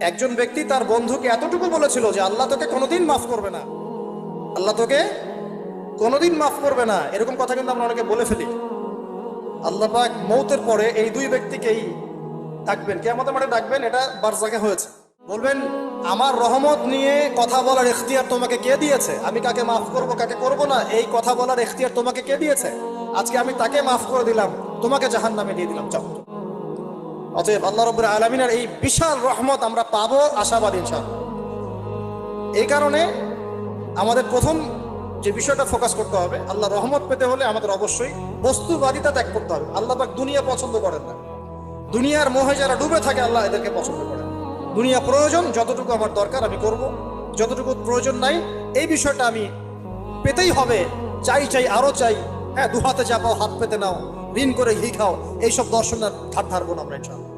একজন ব্যক্তি তার বন্ধুকে এতটুকু বলেছিল যে আল্লাহ তোকে কোনোদিন মাফ করবে না। আল্লাহ তোকে কোনোদিন মাফ করবে না। এরকম কথা কিন্তু আমরা অনেকে বলে ফেলি। আল্লাহ পাক মৌতের পরে এই দুই ব্যক্তিকেই ডাকবেন। কেমতের মাঠে ডাকবেন, এটা বারজাকে হয়েছে। বলবেন, আমার রহমত নিয়ে কথা বলার এখতিয়ার তোমাকে কে দিয়েছে? আমি কাকে মাফ করব, কাকে করব না? এই কথা বলার এখতিয়ার তোমাকে কে দিয়েছে? আজকে আমি তাকে মাফ করে দিলাম। তোমাকে জাহান নামে দিয়ে দিলাম। চাও অতএব আল্লাহ রব্বুল আলমিনের এই বিশাল রহমত আমরা পাবো আশাবাদ ইনশাআল্লাহ। এই কারণে আমাদের প্রথম যে বিষয়টা ফোকাস করতে হবে, আল্লাহ রহমত পেতে হলে আমাদের অবশ্যই বস্তুবাদিতা ত্যাগ করতে হবে। আল্লাহ পাক দুনিয়া পছন্দ করেন না। দুনিয়ার মোহে যারা ডুবে থাকে, আল্লাহ এদেরকে পছন্দ করেন। দুনিয়া প্রয়োজন, যতটুকু আমার দরকার আমি করব। যতটুকু প্রয়োজন নাই, এই বিষয়টা আমি পেতেই হবে। চাই চাই, আরও চাই। হ্যাঁ দু হাতে চাপাও হাত পেতে নাও, ঋণ করে ঘি খাও, এইসব দর্শনের ধার ধারবো না আমরা ইনশাআল্লাহ।